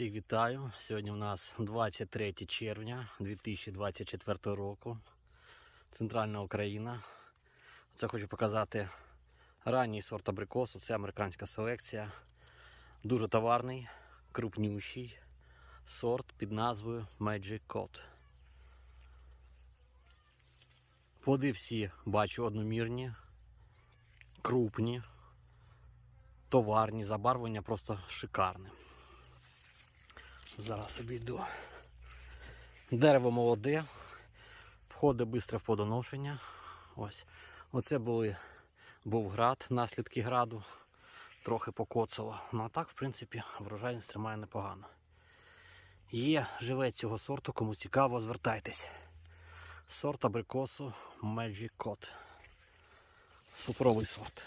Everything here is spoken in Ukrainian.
Всіх вітаю. Сьогодні у нас 23 червня 2024 року. Центральна Україна. Це хочу показати ранній сорт абрикосу. Це американська селекція. Дуже товарний, крупнющий сорт під назвою Magic Cod. Плоди всі бачу одномірні, крупні, товарні, забарвлення просто шикарне. Зараз обійду. Дерево молоде, входить швидко в плодоношення. Ось. Оце були, був град, наслідки граду, трохи покоцало. Ну а так, в принципі, врожайність тримає непогано. Є живець цього сорту, кому цікаво, звертайтесь. Сорт абрикосу Magic Cod. Супровий сорт.